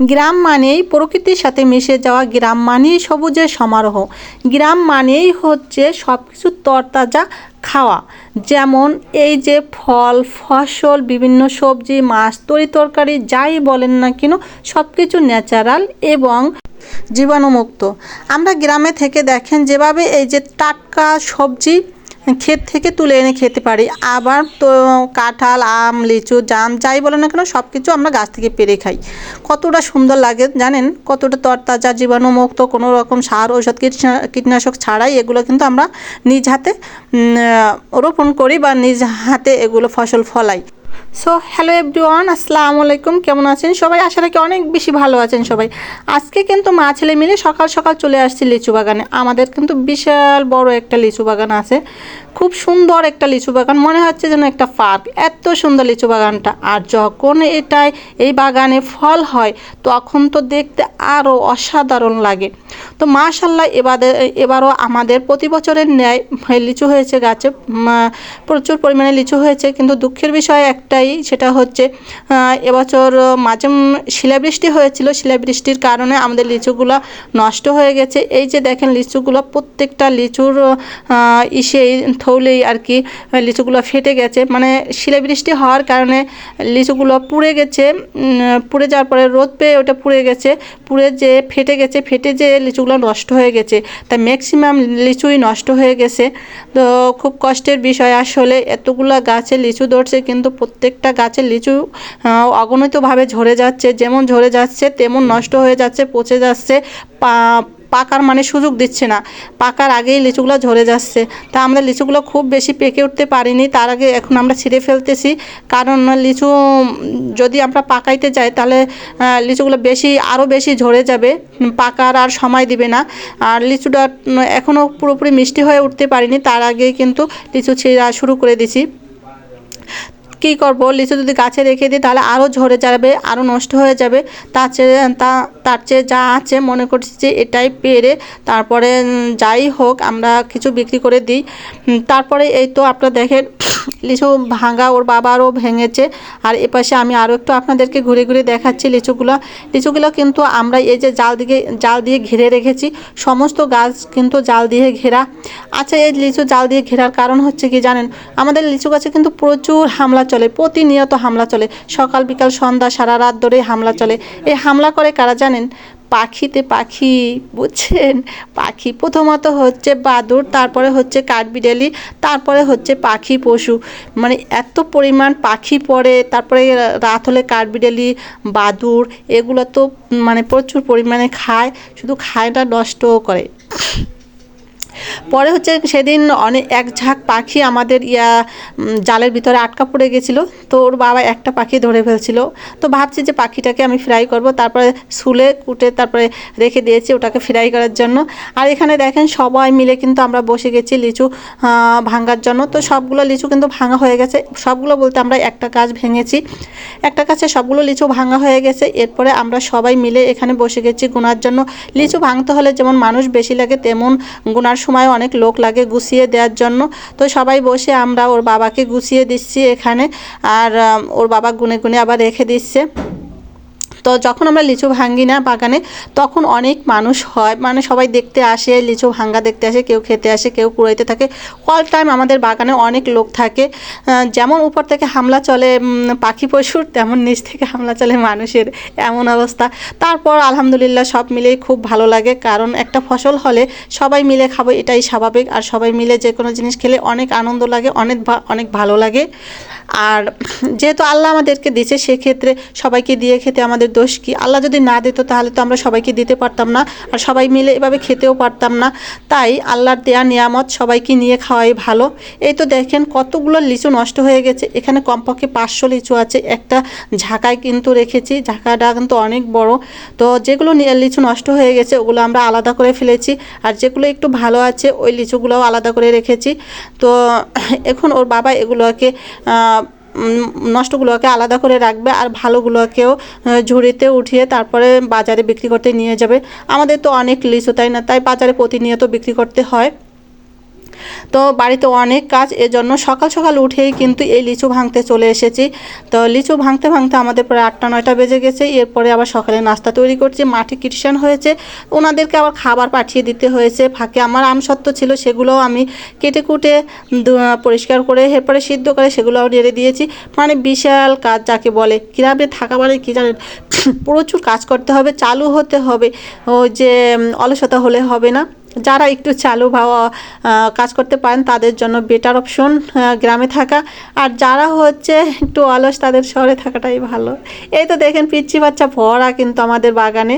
গ্রাম মানেই প্রকৃতির সাথে মিশে যাওয়া, গ্রাম মানেই সবুজের সমারোহ। গ্রাম মানেই হচ্ছে সব কিছু তরতাজা খাওয়া। যেমন এই যে ফল, ফসল, বিভিন্ন সবজি, মাছ, তরি তরকারি, যাই বলেন না কেন সব কিছু ন্যাচারাল এবং জীবাণুমুক্ত। আমরা গ্রামে থেকে দেখেন যেভাবে এই যে টাটকা সবজি ক্ষেত থেকে তুলে এনে খেতে পারি। আবার তো কাঁঠাল, আম, লিচু, জাম, যাই বলো না কেন সব কিছু আমরা গাছ থেকে পেরে খাই। কতটা সুন্দর লাগে জানেন? কতটা তরতাজা, জীবাণুমুক্ত কোনো রকম সার, ঔষধ, কীটনা- কীটনাশক ছাড়াই এগুলো কিন্তু আমরা নিজ হাতে রোপণ করি বা নিজ হাতে এগুলো ফসল ফলাই। সো হ্যালো এভরিওয়ান আসসালামু আলাইকুম, কেমন আছেন সবাই? আশা রাখি অনেক বেশি ভালো আছেন সবাই। আজকে কিন্তু মা ছেলে মিলে সকাল সকাল চলে আসছি লিচু বাগানে। আমাদের কিন্তু বিশাল বড় একটা লিচু বাগান আছে। খুব সুন্দর একটা লিচু বাগান। মনে হচ্ছে যেন একটা পার্ক। এত সুন্দর লিচু বাগানটা। আর যখন এটাই এই বাগানে ফল হয়, তখন তো দেখতে আরও অসাধারণ লাগে। তো মাশাল্লাহ এবারে এবারও আমাদের প্রতি বছরের ন্যায় লিচু হয়েছে গাছে প্রচুর পরিমাণে লিচু হয়েছে। কিন্তু দুঃখের বিষয় একটাই, সেটা হচ্ছে এবছর মাঝে শিলাবৃষ্টি হয়েছিল। শিলাবৃষ্টির কারণে আমাদের লিচুগুলো নষ্ট হয়ে গেছে। এই যে দেখেন, লিচুগুলো প্রত্যেকটা লিচুর ইসে থৌলেই আর কি লিচুগুলো ফেটে গেছে। মানে শিলাবৃষ্টি হওয়ার কারণে লিচুগুলো পুড়ে গেছে। পুড়ে যাওয়ার পরে রোদ পেয়ে ওটা পুড়ে গেছে। পুড়ে যে ফেটে গেছে, ফেটে যে লিচুগুলো নষ্ট হয়ে গেছে, তা ম্যাক্সিমাম লিচুই নষ্ট হয়ে গেছে। তো খুব কষ্টের বিষয় আসলে, এতগুলো গাছে লিচু ধরছে কিন্তু প্রত্যেকটা গাছে লিচু অগণিতভাবে ঝরে যাচ্ছে। যেমন ঝরে যাচ্ছে, তেমন নষ্ট হয়ে যাচ্ছে, পচে যাচ্ছে পাকার মানে সুযোগ দিচ্ছে না। পাকার আগেই লিচুগুলো ঝরে যাচ্ছে। তা আমরা লিচুগুলো খুব বেশি পেকে উঠতে পারিনি, তার আগে এখন আমরা ছিঁড়ে ফেলতেছি। কারণ লিচু যদি আমরা পাকাইতে যাই তাহলে লিচুগুলো বেশি, আরও বেশি ঝরে যাবে। পাকার আর সময় দিবে না। আর লিচুটা এখনও পুরোপুরি মিষ্টি হয়ে উঠতে পারিনি, তার আগেই কিন্তু লিচু ছিঁড়া শুরু করে দিছি। কী করব? লিচু যদি গাছে রেখে দিই, তাহলে আরও ঝরে যাবে আরও নষ্ট হয়ে যাবে। তার চেয়ে, তা, তার চেয়ে যা আছে মনে করছি যে এটাই পেরে তারপরে যাই হোক, আমরা কিছু বিক্রি করে দিই। তারপরে এই তো আপনারা দেখেন লিচু ভাঙা ওর বাবারও ভেঙেছে। আর এপাশে আমি আরও একটু আপনাদেরকে ঘুরে ঘুরে দেখাচ্ছি লিচুগুলো। লিচুগুলো কিন্তু আমরা এই যে জাল দিকে, জাল দিয়ে ঘিরে রেখেছি। সমস্ত গাছ কিন্তু জাল দিয়ে ঘেরা। আচ্ছা এই লিচু জাল দিয়ে ঘেরার কারণ হচ্ছে কি জানেন? আমাদের লিচু গাছে কিন্তু প্রচুর হামলা চলে, প্রতিনিয়ত হামলা চলে। সকাল বিকাল সন্ধ্যা সারা রাত ধরে হামলা চলে। এই হামলা করে কারা জানেন? পাখিতে পাখি, বুঝছেন? পাখি প্রথমত হচ্ছে বাদুর তারপরে হচ্ছে কাঠবিড়ালি, তারপরে হচ্ছে পাখি পশু। মানে এত পরিমাণ পাখি পড়ে, তারপরে রাত হলে কাঠবিড়ালি বাদুর এগুলো তো মানে প্রচুর পরিমাণে খায়, শুধু খায় না নষ্টও করে। পরে হচ্ছে সেদিন অনেক এক ঝাঁক পাখি আমাদের ইয়া জালের ভিতরে আটকা পড়ে গেছিল। তো ওর বাবা একটা পাখি ধরে ফেলছিল। তো ভাবছি যে পাখিটাকে আমি ফ্রাই করব। তারপরে শুলে, কুটে, তারপরে রেখে দিয়েছি ওটাকে ফ্রাই করার জন্য। আর এখানে দেখেন সবাই মিলে কিন্তু আমরা বসে গেছি লিচু ভাঙার জন্য। তো সবগুলো লিচু কিন্তু ভাঙা হয়ে গেছে। সবগুলো বলতে আমরা একটা গাছ ভেঙেছি। একটা গাছে সবগুলো লিচু ভাঙা হয়ে গেছে। এরপরে আমরা সবাই মিলে এখানে বসে গেছি গোনার জন্য। লিচু ভাঙতে হলে যেমন মানুষ বেশি লাগে, তেমন গোনার সময় অনেক লোক লাগে গুছিয়ে দেওয়ার জন্য। তো সবাই বসে আমরা ওর বাবাকে গুছিয়ে দিচ্ছি এখানে। আর ওর বাবা গুনে গুনে আবার রেখে দিচ্ছে। তো যখন আমরা লিচু ভাঙ্গি না বাগানে, তখন অনেক মানুষ হয়। মানে সবাই দেখতে আসে, লিচু ভাঙ্গা দেখতে আসে, কেউ খেতে আসে, কেউ কুড়াইতে থাকে। অল টাইম আমাদের বাগানে অনেক লোক থাকে। যেমন উপর থেকে হামলা চলে পাখি পশুর, তেমন নিচ থেকে হামলা চলে মানুষের। এমন অবস্থা। তারপর আলহামদুলিল্লাহ সব মিলেই খুব ভালো লাগে। কারণ একটা ফসল হলে সবাই মিলে খাব, এটাই স্বাভাবিক। আর সবাই মিলে যে কোনো জিনিস খেলে অনেক আনন্দ লাগে, অনেক অনেক ভালো লাগে। আর যেহেতু আল্লাহ আমাদেরকে দিয়েছে, সেক্ষেত্রে সবাইকে দিয়ে খেতে আমাদের দোষ কি? আল্লাহ যদি না দিত তাহলে তো আমরা সবাইকে দিতে পারতাম না আর সবাই মিলে এভাবে খেতেও পারতাম না। তাই আল্লাহর দেয়া নিয়ামত সবাইকে নিয়ে খাওয়াই ভালো। এই তো দেখেন কতগুলো লিচু নষ্ট হয়ে গেছে। এখানে কমপক্ষে পাঁচশো লিচু আছে। একটা ঝাঁকায় কিন্তু রেখেছি। ঝাঁকাটা কিন্তু অনেক বড়। তো যেগুলো লিচু নষ্ট হয়ে গেছে, ওগুলো আমরা আলাদা করে ফেলেছি। আর যেগুলো একটু ভালো আছে, ওই লিচুগুলোও আলাদা করে রেখেছি। তো এখন ওর বাবা এগুলোকে নষ্টগুলোকে আলাদা করে রাখবে আর ভালোগুলোকেও ঝুড়িতে উঠিয়ে তারপরে বাজারে বিক্রি করতে নিয়ে যাবে। আমাদের তো অনেক লিচু তাই না? তাই বাজারে প্রতিনিয়ত বিক্রি করতে হয়। তো বাড়িতে অনেক কাজ, এজন্য সকাল সকাল উঠেই কিন্তু এই লিচু ভাঙতে চলে এসেছি। তো লিচু ভাঙতে ভাঙতে আমাদের প্রায় আটটা, নয়টা বেজে গেছে, এরপরে আবার সকালে নাস্তা তৈরি করছি মাঠে কৃষাণ হয়েছে। ওনাদেরকে আবার খাবার পাঠিয়ে দিতে হয়েছে, ফাঁকে আমার আমসত্ত্ব ছিল, সেগুলোও আমি কেটে কুটে পরিষ্কার করে, এরপরে সিদ্ধ করে সেগুলোও নেড়ে দিয়েছি। মানে বিশাল কাজ যাকে বলে গ্রামে থাকা মানে কী জানেন? প্রচুর কাজ করতে হবে, চালু হতে হবে ও যে অলসতা হলে হবে না। যারা একটু চালু বা কাজ করতে পারেন, তাদের জন্য বেটার অপশন গ্রামে থাকা। আর যারা হচ্ছে একটু অলস, তাদের শহরে থাকাটাই ভালো। এই তো দেখেন পিচ্ছি বাচ্চা ভরা কিন্তু আমাদের বাগানে।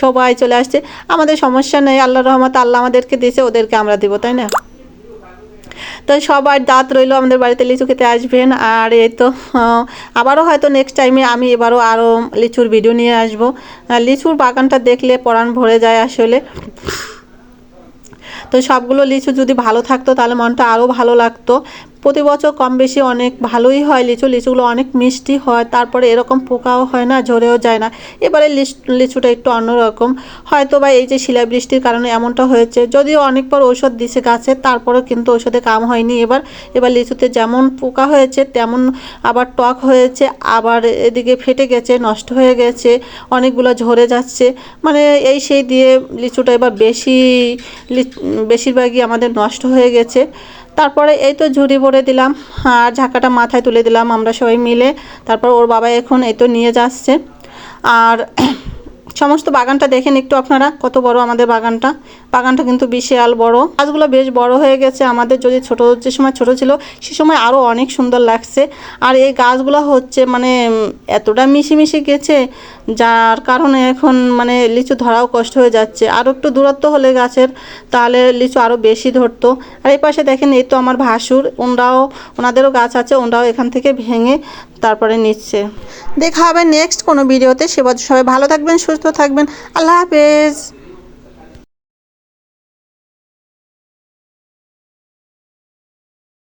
সবাই চলে আসছে। আমাদের সমস্যা নেই আল্লাহ রহমত আল্লাহ আমাদেরকে দিয়েছে, ওদেরকে আমরা দেবো, তাই না? তো সবার দাঁত রইল আমাদের বাড়িতে, লিচু খেতে আসবেন। আর এই তো আবারও হয়তো নেক্সট টাইমে আমি এবারও আরও লিচুর ভিডিও নিয়ে আসব। লিচুর বাগানটা দেখলে পরাণ ভরে যায় আসলে। তো সবগুলো লিচু যদি ভালো থাকতো তাহলে মনটা আরও ভালো লাগতো। প্রতি বছর কম বেশি অনেক ভালোই হয় লিচু। লিচুগুলো অনেক মিষ্টি হয়, তারপরে এরকম পোকাও হয় না, ঝরেও যায় না। এবারে লিচ- লিচুটা একটু অন্যরকম। হয়তো বা এই যে শিলাবৃষ্টির কারণে এমনটা হয়েছে, যদিও অনেকবার ঔষধ দিছে গাছে, তারপরেও কিন্তু ঔষধে কাম হয়নি। এবার এবার লিচুতে যেমন পোকা হয়েছে, তেমন আবার টক হয়েছে, আবার এদিকে ফেটে গেছে, নষ্ট হয়ে গেছে, অনেকগুলো ঝরে যাচ্ছে। মানে এই সেই দিয়ে লিচুটা এবার বেশি বেশিরভাগই আমাদের নষ্ট হয়ে গেছে। তারপরে এই তো ঝুড়ি ভরে দিলাম, আর ঝাঁকাটা মাথায় তুলে দিলাম আমরা সবাই মিলে। তারপর ওর বাবা এখন এই তো নিয়ে যাচ্ছে। আর সমস্ত বাগানটা দেখেন একটু আপনারা, কত বড় আমাদের বাগানটা। বাগানটা কিন্তু বিশাল বড়। গাছগুলো বেশ বড় হয়ে গেছে। আমাদের যদি ছোট যে সময় ছোট ছিল, সে সময় আরও অনেক সুন্দর লাগছে। আর এই গাছগুলো হচ্ছে মানে এতটা মিশি মিশি গেছে, যার কারণে এখন মানে লিচু ধরাও কষ্ট হয়ে যাচ্ছে। আরও একটু দূরত্ব হলে গাছের, তাহলে লিচু আরও বেশি ধরতো। আর এই পাশে দেখেন, এই তো আমার ভাসুর ওনরাও ওনাদেরও গাছ আছে ওনরাও এখান থেকে ভেঙে তারপরে নিচ্ছে। দেখা হবে নেক্সট কোনো ভিডিওতে সে বছর সবাই ভালো থাকবেন, সুস্থ থাকবেন। আল্লাহ হাফেজ।